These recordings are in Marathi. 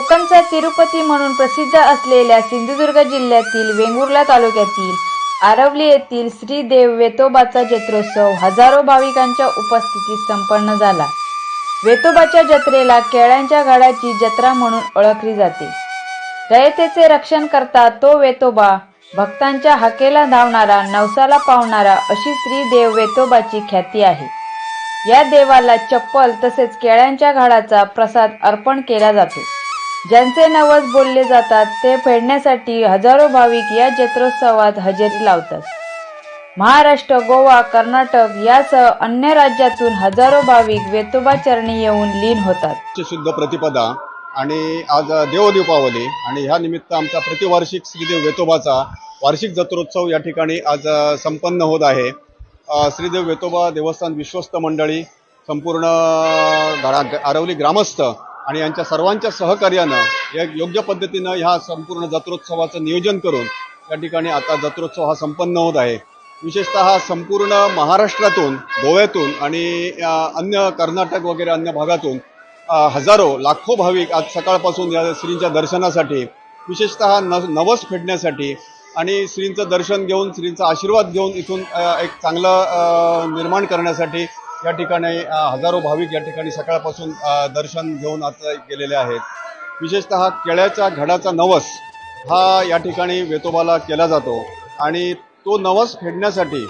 कोकणचा तिरुपती म्हणून प्रसिद्ध असलेल्या सिंधुदुर्ग जिल्ह्यातील वेंगुर्ला तालुक्यातील आरवली येथील श्री देव वेतोबाचा जत्रोत्सव हजारो भाविकांच्या उपस्थितीत संपन्न झाला. वेतोबाच्या जत्रेला केळ्यांच्या घाडाची जत्रा म्हणून ओळखली जाते. रयतेचे रक्षण करता तो वेतोबा भक्तांच्या हाकेला धावणारा नवसाला पावणारा अशी श्री देव वेतोबाची ख्याती आहे. या देवाला चप्पल तसेच केळ्यांच्या घाडाचा प्रसाद अर्पण केला जातो. ज्यांचे नवस बोलले जातात ते फेडण्यासाठी हजारो भाविक या जत्रोत्सवात हजेरी लावतात. महाराष्ट्र गोवा कर्नाटक यासह अन्य राज्यातून हजारो भाविक वेतोबा चरणी येऊन लीन होतात. शुद्ध प्रतिपदा आणि आज देवदीपावली आणि ह्या निमित्त आमचा प्रतिवार्षिक श्रीदेव वेतोबाचा वार्षिक जत्रोत्सव या ठिकाणी आज संपन्न होत आहे. श्रीदेव वेतोबा देवस्थान विश्वस्त मंडळी संपूर्ण घरा आरवली ग्रामस्थ आणि यांच्या सर्वांच्या सहकार्यानं एक योग्य पद्धतीनं ह्या संपूर्ण जत्रोत्सवाचं नियोजन करून या ठिकाणी आता जत्रोत्सव हा संपन्न होत आहे. विशेषतः संपूर्ण महाराष्ट्रातून गोव्यातून आणि अन्य कर्नाटक वगैरे अन्य भागातून हजारो लाखो भाविक आज सकाळपासून या श्रींच्या दर्शनासाठी विशेषतः न नवस फेडण्यासाठी आणि श्रींचं दर्शन घेऊन श्रींचा आशीर्वाद घेऊन इथून एक चांगलं निर्माण करण्यासाठी या ठिकाणी हजारो भाविक या ठिकाणी सकाळपासून दर्शन घेऊन आता गेलेले आहेत. विशेषतः केळ्याच्या घडाचा नवस हा या ठिकाणी वेतोबाला केला जातो. आणि तो नवस फेडण्यासाठी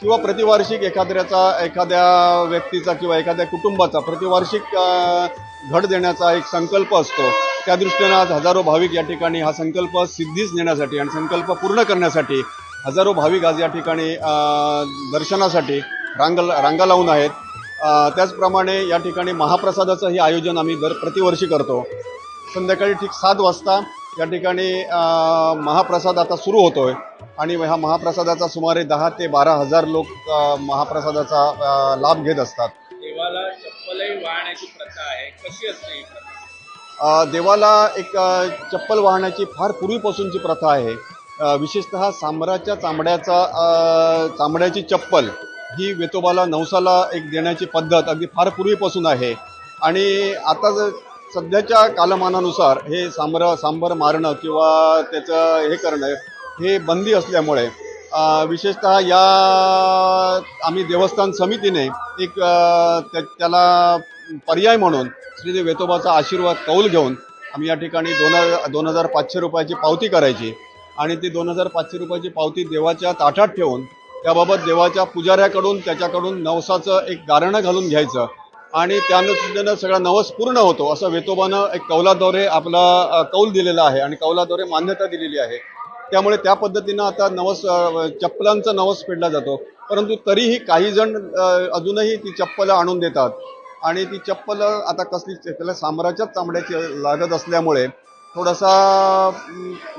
किंवा प्रतिवार्षिक एखाद्याचा एखाद्या व्यक्तीचा किंवा एखाद्या कुटुंबाचा प्रतिवार्षिक घड घट देण्याचा एक संकल्प असतो. त्या दृष्टीनं आज हजारो भाविक या ठिकाणी हा संकल्प सिद्धीच नेण्यासाठी आणि संकल्प पूर्ण करण्यासाठी हजारो भाविक आज या ठिकाणी दर्शनासाठी रांग रांगा लावून आहेत. त्याचप्रमाणे या ठिकाणी महाप्रसादाचंही आयोजन आम्ही दर प्रतिवर्षी करतो. संध्याकाळी ठीक सात वाजता या ठिकाणी महाप्रसाद आता सुरू होतोय. आणि ह्या महाप्रसादाचा सुमारे दहा ते बारा हजार लोक महाप्रसादाचा लाभ घेत असतात. देवाला चप्पलही वाहण्याची प्रथा आहे. कशी असते ही देवाला एक चप्पल वाहण्याची फार पूर्वीपासूनची प्रथा आहे. विशेषतः सांबराच्या चामड्याचा चामड्याची चप्पल ही वेतोबाला नवसाला एक देण्याची पद्धत अगदी फार पूर्वीपासून आहे. आणि आता जर सध्याच्या कालमानानुसार हे सांबर सांबर मारणं किंवा त्याचं हे करणं हे बंदी असल्यामुळे विशेषतः या आम्ही देवस्थान समितीने एक त्या- त्याला पर्याय म्हणून श्रीदेव वेतोबाचा आशीर्वाद कौल घेऊन आम्ही या ठिकाणी दोन दोन हजार पाचशे रुपयाची पावती करायची. आणि ती दोन हजार पाचशे रुपयाची पावती देवाच्या ताटात ठेवून त्याबाबत देवाच्या पुजाऱ्याकडून त्याच्याकडून नवसाचं एक गारणं घालून घ्यायचं. आणि त्यानुसार सगळा नवस पूर्ण होतो असं वेतोबानं एक कौलाद्वारे आपला कौल दिलेला आहे आणि कौलाद्वारे मान्यता दिलेली आहे. त्यामुळे त्या पद्धतीनं आता नवस चप्पलांचा नवस फेडला जातो. परंतु तरीही काही जण अजूनही ती चप्पल आणून देतात. आणि ती चप्पल आता कसली त्याला सामराच्याच चामड्याची लागत असल्यामुळे थोडासा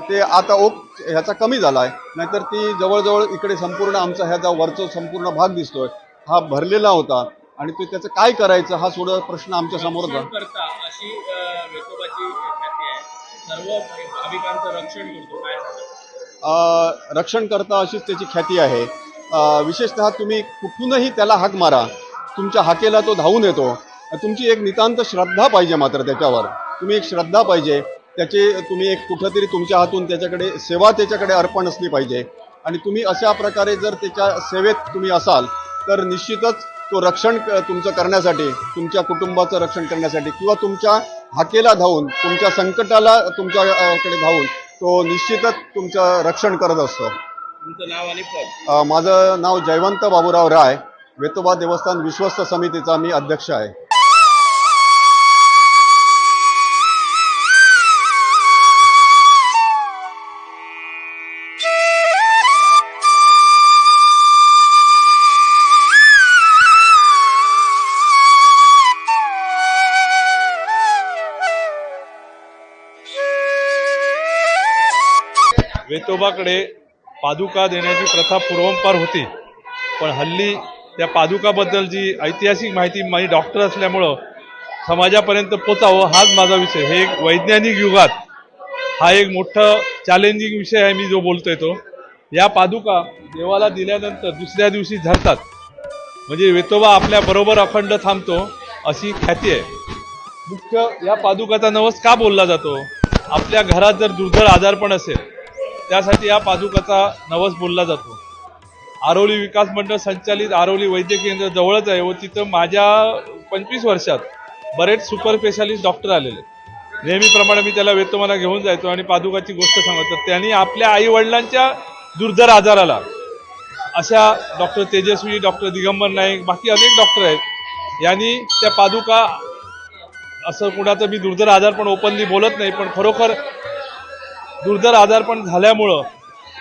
ते आता ओप ह्याचा कमी झाला आहे नाहीतर ती जवळजवळ इकडे संपूर्ण आमचा ह्याचा वरचा संपूर्ण भाग दिसतोय. हा भरलेला होता आणि ते त्याचं काय करायचं हा सोडा प्रश्न आमच्यासमोर होता रक्षण करता रक्षण करतो अशीच त्याची ख्याती आहे. विशेषतः तुम्ही कुठूनही त्याला हाक मारा. तुमच्या हाकेला तो धावून येतो. तुमची एक नितांत श्रद्धा पाहिजे मात्र त्याच्यावर. तुम्ही एक श्रद्धा पाहिजे. त्याची तुम्ही एक कुठंतरी तुमच्या हातून त्याच्याकडे सेवा त्याच्याकडे अर्पण असली पाहिजे. आणि तुम्ही अशा प्रकारे जर त्याच्या सेवेत तुम्ही असाल तर निश्चितच तो रक्षण तुमचं करण्यासाठी तुमच्या कुटुंबाचं रक्षण करण्यासाठी किंवा तुमच्या हाकेला धावून तुमच्या संकटाला तुमच्याकडे धावून तो निश्चितच तुमचं रक्षण करत असतो. तुमचं नाव आणि पद? माझं नाव जयवंत बाबूराव राय वेतोबा देवस्थान विश्वस्त समितीचा मी अध्यक्ष आहे. वेतोबाकडे पादुका देण्याची प्रथा पूर्वंपार होती. पण हल्ली त्या पादुकाबद्दल जी ऐतिहासिक माहिती माझी डॉक्टर असल्यामुळं समाजापर्यंत पोचावं हाच माझा विषय. हे एक वैज्ञानिक युगात हा एक मोठं चॅलेंजिंग विषय आहे मी जो बोलतोय तो. या पादुका देवाला दिल्यानंतर दुसऱ्या दिवशी झरतात म्हणजे वेतोबा आपल्या बरोबर अखंड थांबतो अशी ख्याती आहे. मुख्य या पादुकाचा नवस का बोलला जातो? आपल्या घरात जर दुर्धळ आजारपण असेल त्यासाठी या पादुकाचा नवस बोलला जातो. आरोली विकास मंडळ संचालित आरोली वैद्यकीय केंद्र जवळच आहे व तिथं माझ्या पंचवीस वर्षात बरेच सुपर स्पेशालिस्ट डॉक्टर आलेले नेहमीप्रमाणे मी त्याला वेतमाला घेऊन जायचो आणि पादुकाची गोष्ट सांगतो त्यांनी आपल्या आई वडिलांच्या दुर्धर आजाराला अशा डॉक्टर तेजस्वी डॉक्टर दिगंबर नाईक बाकी अनेक डॉक्टर आहेत. यांनी त्या पादुका असं कुणाचं मी दुर्धर आजार पण ओपनली बोलत नाही पण खरोखर दुर्धर आजारपण झाल्यामुळं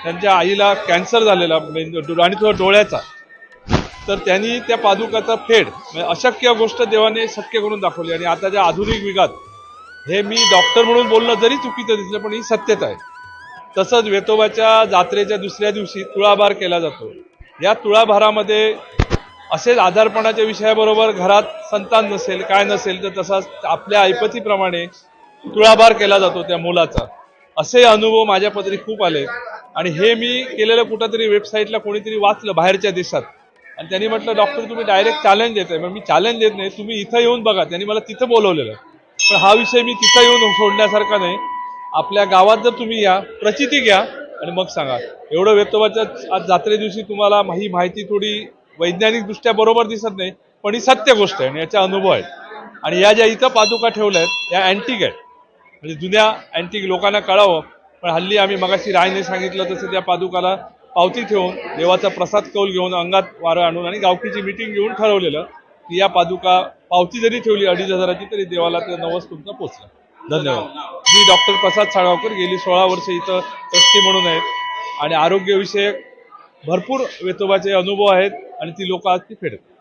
त्यांच्या आईला कॅन्सर झालेला म्हणजे आणि तो डोळ्याचा. तर त्यांनी त्या पादुकाचा फेड म्हणजे अशक्य गोष्ट देवाने शक्य करून दाखवली. आणि आताच्या आधुनिक युगात हे मी डॉक्टर म्हणून बोलणं जरी चुकीचं दिसलं पण ही सत्यता आहे. तसंच वेतोबाच्या जात्रेच्या दुसऱ्या दिवशी तुळाभार केला जातो. या तुळाभारामध्ये असेच आधारपणाच्या विषयाबरोबर घरात संतान नसेल काय नसेल तर तसाच आपल्या ऐपतीप्रमाणे तुळाभार केला जातो त्या मुलाचा. असे अनुभव माझ्या पदरी खूप आले. आणि हे मी केलेलं कुठंतरी वेबसाईटला कोणीतरी वाचलं बाहेरच्या देशात. आणि त्यांनी म्हटलं डॉक्टर तुम्ही डायरेक्ट चॅलेंज देताय. मग मी चॅलेंज देत नाही तुम्ही इथं येऊन बघा. त्यांनी मला तिथं बोलवलेलं. पण हा विषय मी तिथं येऊन सोडण्यासारखा नाही. आपल्या गावात जर तुम्ही या प्रचिती घ्या आणि मग सांगा. एवढं वेतोबाच्या आज जात्रे दिवशी तुम्हाला ही माहिती थोडी वैज्ञानिकदृष्ट्या बरोबर दिसत नाही पण ही सत्य गोष्ट आहे आणि याचा अनुभव आहे. आणि या ज्या इथं पादुका ठेवल्या आहेत या अँटिक आहेत म्हणजे जुन्या अँटिक लोकांना कळावं पण हल्ली आम्ही मगाशी रायने सांगितलं तसं त्या पादुकाला पावती ठेवून देवाचा प्रसाद कौल घेऊन अंगात वारं आणून आणि गावकीची मिटिंग घेऊन ठरवलेलं की या पादुका पावती जरी ठेवली अडीच हजाराची तरी देवाला ते नवस तुमचा पोचला. धन्यवाद. मी डॉक्टर प्रसाद साळगावकर गेली सोळा वर्ष इथं ट्रस्टी म्हणून आहेत आणि आरोग्यविषयक भरपूर वेतोबाचे अनुभव आहेत आणि ती लोक आज ती फेडतात